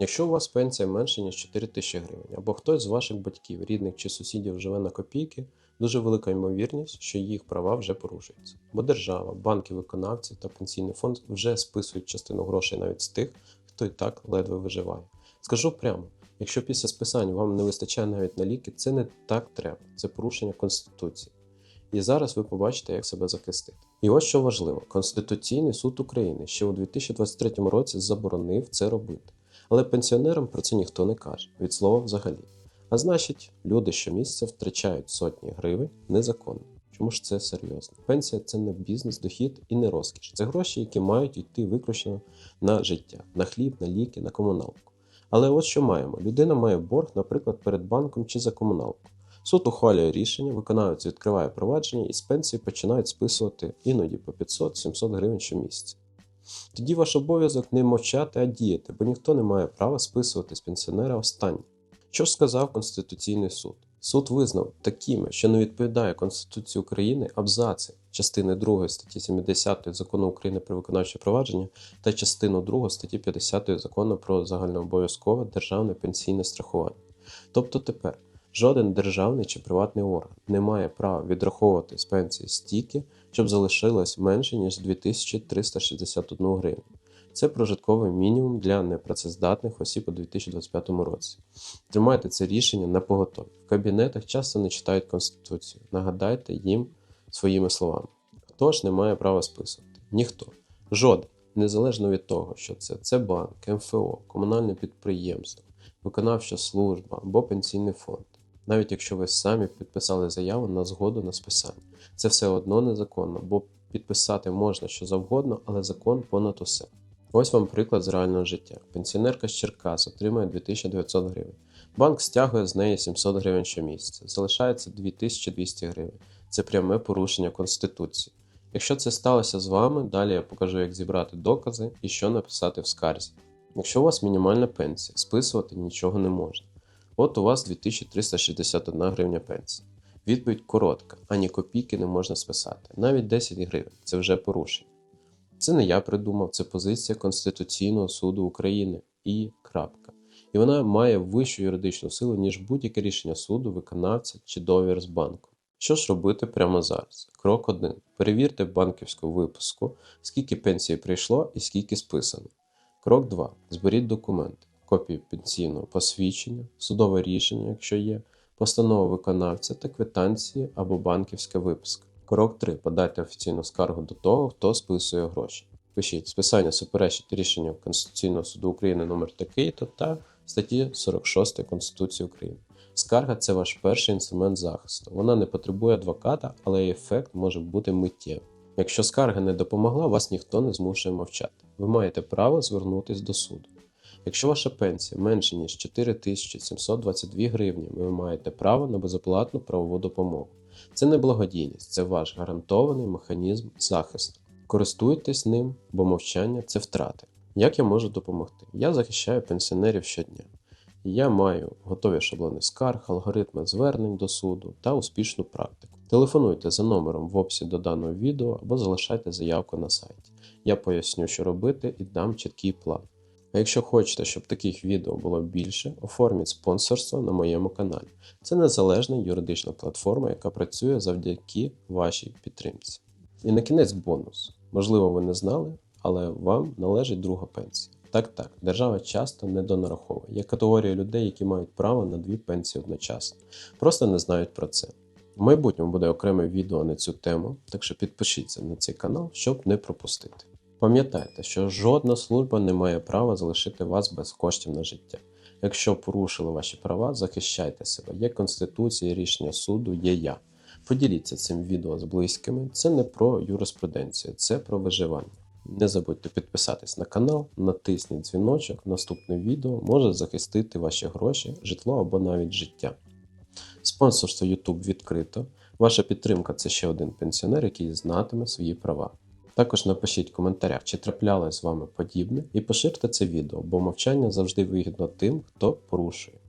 Якщо у вас пенсія менше, ніж 4 тисячі гривень, або хтось з ваших батьків, рідних чи сусідів живе на копійки, дуже велика ймовірність, що їх права вже порушуються. Бо держава, банки, виконавці та пенсійний фонд вже списують частину грошей навіть з тих, хто і так ледве виживає. Скажу прямо: якщо після списання вам не вистачає навіть на ліки, це не так треба, це порушення Конституції. І зараз ви побачите, як себе захистити. І ось що важливо: Конституційний суд України ще у 2023 році заборонив це робити. Але пенсіонерам про це ніхто не каже, від слова взагалі. А значить, люди щомісяця втрачають сотні гривень незаконно. Чому ж це серйозно? Пенсія це не бізнес, дохід і не розкіш. Це гроші, які мають йти виключно на життя, на хліб, на ліки, на комуналку. Але от що маємо: людина має борг, наприклад, перед банком чи за комуналку. Суд ухвалює рішення, виконавець відкриває провадження і з пенсії починають списувати іноді по 500-700 гривень щомісяця. Тоді ваш обов'язок не мовчати, а діяти, бо ніхто не має права списувати з пенсіонера останнє. Що ж сказав Конституційний суд? Суд визнав такими, що не відповідає Конституції України абзаци частини 2 статті 70 закону України про виконавче провадження та частину 2 статті 50 закону про загальнообов'язкове державне пенсійне страхування. Тобто тепер жоден державний чи приватний орган не має права відраховувати з пенсії стільки, щоб залишилось менше ніж 2361 гривень. Це прожитковий мінімум для непрацездатних осіб у 2025 році. Тримайте це рішення на поготові. В кабінетах часто не читають Конституцію. Нагадайте їм своїми словами. Хто ж не має права списувати? Ніхто. Жоден. Незалежно від того, що це, це банк, МФО, комунальне підприємство, виконавча служба або пенсійний фонд. Навіть якщо ви самі підписали заяву на згоду на списання. Це все одно незаконно, бо підписати можна що завгодно, але закон понад усе. Ось вам приклад з реального життя. Пенсіонерка з Черкас отримує 2900 гривень. Банк стягує з неї 700 гривень щомісяця. Залишається 2200 гривень. Це пряме порушення Конституції. Якщо це сталося з вами, далі я покажу, як зібрати докази і що написати в скарзі. Якщо у вас мінімальна пенсія, списувати нічого не можна. От у вас 2361 гривня пенсії. Відповідь коротка, ані копійки не можна списати. Навіть 10 гривень це вже порушення. Це не я придумав, це позиція Конституційного суду України і крапка. І вона має вищу юридичну силу, ніж будь-яке рішення суду, виконавця чи договір з банком. Що ж робити прямо зараз? Крок 1. Перевірте банківську випуску, скільки пенсії прийшло і скільки списано. Крок 2. Зберіть документи, копію пенсійного посвідчення, судове рішення, якщо є, постанову виконавця та квитанції або банківська виписка. Крок 3. Подайте офіційну скаргу до того, хто списує гроші. Пишіть списання суперечить рішенню Конституційного суду України номер такий-то та статті 46 Конституції України. Скарга це ваш перший інструмент захисту. Вона не потребує адвоката, але ефект може бути миттєвим. Якщо скарга не допомогла, вас ніхто не змушує мовчати. Ви маєте право звернутися до суду. Якщо ваша пенсія менше ніж 4722 гривні, ви маєте право на безоплатну правову допомогу. Це не благодійність, це ваш гарантований механізм захисту. Користуйтесь ним, бо мовчання це втрати. Як я можу допомогти? Я захищаю пенсіонерів щодня. Я маю готові шаблони скарг, алгоритми звернень до суду та успішну практику. Телефонуйте за номером в описі до даного відео або залишайте заявку на сайті. Я поясню, що робити, і дам чіткий план. А якщо хочете, щоб таких відео було більше, оформіть спонсорство на моєму каналі. Це незалежна юридична платформа, яка працює завдяки вашій підтримці. І на кінець бонус. Можливо, ви не знали, але вам належить друга пенсія. Так, так, держава часто не донараховує. Є категорія людей, які мають право на дві пенсії одночасно. Просто не знають про це. В майбутньому буде окреме відео на цю тему, так що підпишіться на цей канал, щоб не пропустити. Пам'ятайте, що жодна служба не має права залишити вас без коштів на життя. Якщо порушили ваші права, захищайте себе. Є конституція, рішення суду, є я. Поділіться цим відео з близькими. Це не про юриспруденцію, це про виживання. Не забудьте підписатись на канал, натисніть дзвіночок. Наступне відео може захистити ваші гроші, житло або навіть життя. Спонсорство YouTube відкрито. Ваша підтримка це ще один пенсіонер, який знатиме свої права. Також напишіть в коментарях, чи траплялось з вами подібне, і поширте це відео, бо мовчання завжди вигідно тим, хто порушує.